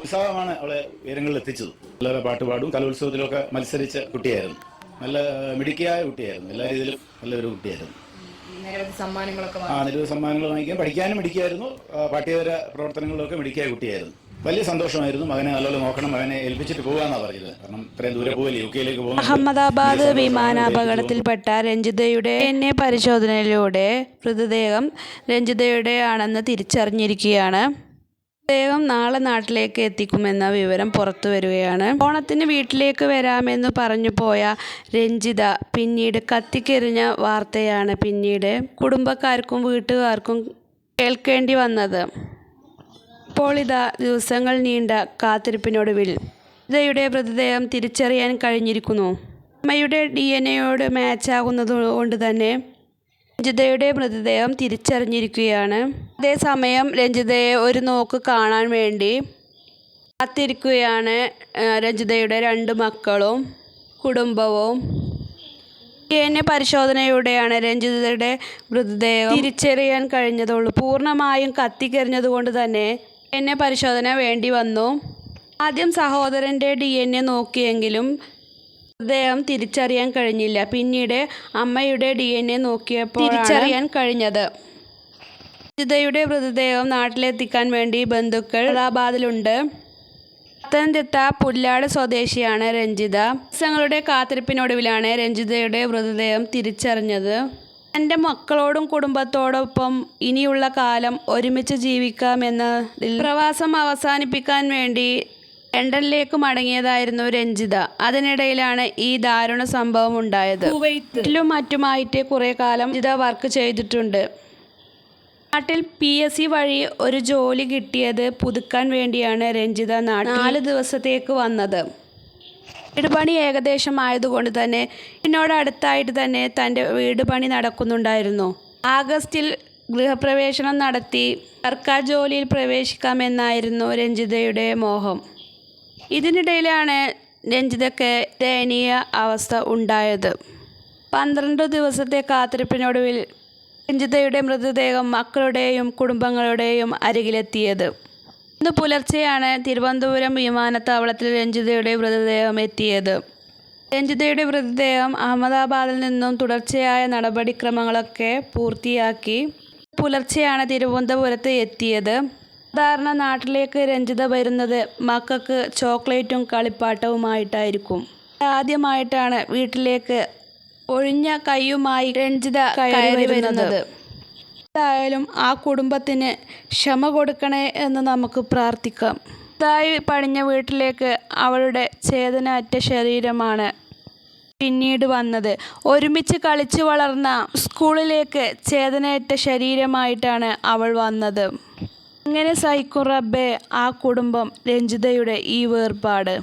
ഉത്സാഹമാണ് അവളെ ഉയരങ്ങളിൽ എത്തിച്ചത് നല്ല പാട്ട് പാടും. കലോത്സവത്തിലൊക്കെ മത്സരിച്ച കുട്ടിയായിരുന്നു. നല്ല മിടുക്കിയായ കുട്ടിയായിരുന്നു. എല്ലാ രീതിയിലും നല്ലൊരു കുട്ടിയായിരുന്നു. നിരവധി സമ്മാനങ്ങളൊക്കെ ആ നിരവധി സമ്മാനങ്ങൾ വാങ്ങിക്കാൻ പഠിക്കാനും മിടിക്കായിരുന്നു പാഠ്യേതര പ്രവർത്തനങ്ങളിലൊക്കെ മിടിക്കായ കുട്ടിയായിരുന്നു. വലിയ സന്തോഷമായിരുന്നു. മകനെ നല്ലോണം നോക്കണം മകനെ ഏൽപ്പിച്ചിട്ട് പോകാന്നാ പറഞ്ഞത്. കാരണം ഇത്രയും ദൂരെ പോകല്ലേ യു കെയിലേക്ക് പോകും അഹമ്മദാബാദ് വിമാനാപകടത്തിൽപ്പെട്ട രഞ്ജിതയുടെ എന്നെ പരിശോധനയിലൂടെ മൃതദേഹം രഞ്ജിതയുടെ ആണെന്ന് തിരിച്ചറിഞ്ഞിരിക്കുകയാണ്. മൃതദേഹം നാളെ നാട്ടിലേക്ക് എത്തിക്കുമെന്ന വിവരം പുറത്തു വരികയാണ്. ഓണത്തിന് വീട്ടിലേക്ക് വരാമെന്ന് പറഞ്ഞു പോയ രഞ്ജിത പിന്നീട് കത്തിക്കെറിഞ്ഞ വാർത്തയാണ് പിന്നീട് കുടുംബക്കാർക്കും വീട്ടുകാർക്കും കേൾക്കേണ്ടി വന്നത്. ഇപ്പോൾ ഇതാ ദിവസങ്ങൾ നീണ്ട കാത്തിരിപ്പിനൊടുവിൽ രഞ്ജിതയുടെ മൃതദേഹം തിരിച്ചറിയാൻ കഴിഞ്ഞിരിക്കുന്നു. അമ്മയുടെ ഡി എൻ എയോട് മാച്ചാകുന്നത് കൊണ്ട് തന്നെ രഞ്ജിതയുടെ മൃതദേഹം തിരിച്ചറിഞ്ഞിരിക്കുകയാണ്. അതേസമയം രഞ്ജിതയെ ഒരു നോക്ക് കാണാൻ വേണ്ടി കാത്തിരിക്കുകയാണ് രഞ്ജിതയുടെ രണ്ട് മക്കളും കുടുംബവും. ഡി എൻ എ പരിശോധനയോടെയാണ് രഞ്ജിതയുടെ മൃതദേഹം തിരിച്ചറിയാൻ കഴിഞ്ഞതുള്ളൂ. പൂർണമായും കത്തിക്കെറിഞ്ഞതുകൊണ്ട് തന്നെ എൻ എ പരിശോധന വേണ്ടി വന്നു. ആദ്യം സഹോദരന്റെ ഡി എൻ എ നോക്കിയെങ്കിലും മൃതദേഹം തിരിച്ചറിയാൻ കഴിഞ്ഞില്ല. പിന്നീട് അമ്മയുടെ ഡി എൻ എ നോക്കിയപ്പോൾ തിരിച്ചറിയാൻ കഴിഞ്ഞത്. രഞ്ജിതയുടെ മൃതദേഹം നാട്ടിലെത്തിക്കാൻ വേണ്ടി ബന്ധുക്കൾ ഹൈദരാബാദിലുണ്ട് പത്തനംതിട്ട പുല്ലാട് സ്വദേശിയാണ് രഞ്ജിത. ദിവസങ്ങളുടെ കാത്തിരിപ്പിനൊടുവിലാണ് രഞ്ജിതയുടെ മൃതദേഹം തിരിച്ചറിഞ്ഞത്. എന്റെ മക്കളോടും കുടുംബത്തോടൊപ്പം ഇനിയുള്ള കാലം ഒരുമിച്ച് ജീവിക്കാമെന്ന പ്രവാസം അവസാനിപ്പിക്കാൻ വേണ്ടി ലണ്ടനിലേക്ക് മടങ്ങിയതായിരുന്നു രഞ്ജിത. അതിനിടയിലാണ് ഈ ദാരുണ സംഭവം ഉണ്ടായത്. വീട്ടിലും മറ്റുമായിട്ട് കുറേ കാലം രഞ്ജിത വർക്ക് ചെയ്തിട്ടുണ്ട്. നാട്ടിൽ പി എസ് സി വഴി ഒരു ജോലി കിട്ടിയത് പുതുക്കാൻ വേണ്ടിയാണ് രഞ്ജിത നാട്ടിൽ നാല് ദിവസത്തേക്ക് വന്നത്. വീട് പണി ഏകദേശം ആയതുകൊണ്ട് തന്നെ എന്നോട് അടുത്തായിട്ട് തന്നെ തന്റെ വീട് പണി നടക്കുന്നുണ്ടായിരുന്നു. ആഗസ്റ്റിൽ ഗൃഹപ്രവേശനം നടത്തി സർക്കാർ ജോലിയിൽ പ്രവേശിക്കാമെന്നായിരുന്നു രഞ്ജിതയുടെ മോഹം. ഇതിനിടയിലാണ് രഞ്ജിതയ്ക്ക് ദയനീയ അവസ്ഥ ഉണ്ടായത്. പന്ത്രണ്ട് ദിവസത്തെ കാത്തിരിപ്പിനൊടുവിൽ രഞ്ജിതയുടെ മൃതദേഹം മക്കളുടെയും കുടുംബങ്ങളുടെയും അരികിലെത്തിയത്. ഇന്ന് പുലർച്ചെയാണ് തിരുവനന്തപുരം വിമാനത്താവളത്തിൽ രഞ്ജിതയുടെ മൃതദേഹം എത്തിയത്. രഞ്ജിതയുടെ മൃതദേഹം അഹമ്മദാബാദിൽ നിന്നും തുടർച്ചയായ നടപടിക്രമങ്ങളൊക്കെ പൂർത്തിയാക്കി പുലർച്ചെയാണ് തിരുവനന്തപുരത്ത് എത്തിയത്. സാധാരണ നാട്ടിലേക്ക് രഞ്ജിത വരുന്നത് മക്കൾക്ക് ചോക്ലേറ്റും കളിപ്പാട്ടവുമായിട്ടായിരിക്കും. ആദ്യമായിട്ടാണ് വീട്ടിലേക്ക് ഒഴിഞ്ഞ കൈയുമായി രഞ്ജിത കയറി വരുന്നത്. എന്തായാലും ആ കുടുംബത്തിന് ക്ഷമ കൊടുക്കണേ എന്ന് നമുക്ക് പ്രാർത്ഥിക്കാം. ഇതായി പണിഞ്ഞ വീട്ടിലേക്ക് അവളുടെ ചേതനയറ്റ ശരീരമാണ് പിന്നീട് വന്നത്. ഒരുമിച്ച് കളിച്ചു വളർന്ന സ്കൂളിലേക്ക് ചേതനയറ്റ ശരീരമായിട്ടാണ് അവൾ വന്നത്. അങ്ങനെ സഹിക്കും റബ്ബേ ആ കുടുംബം രഞ്ജിതയുടെ ഈ വേർപാട്?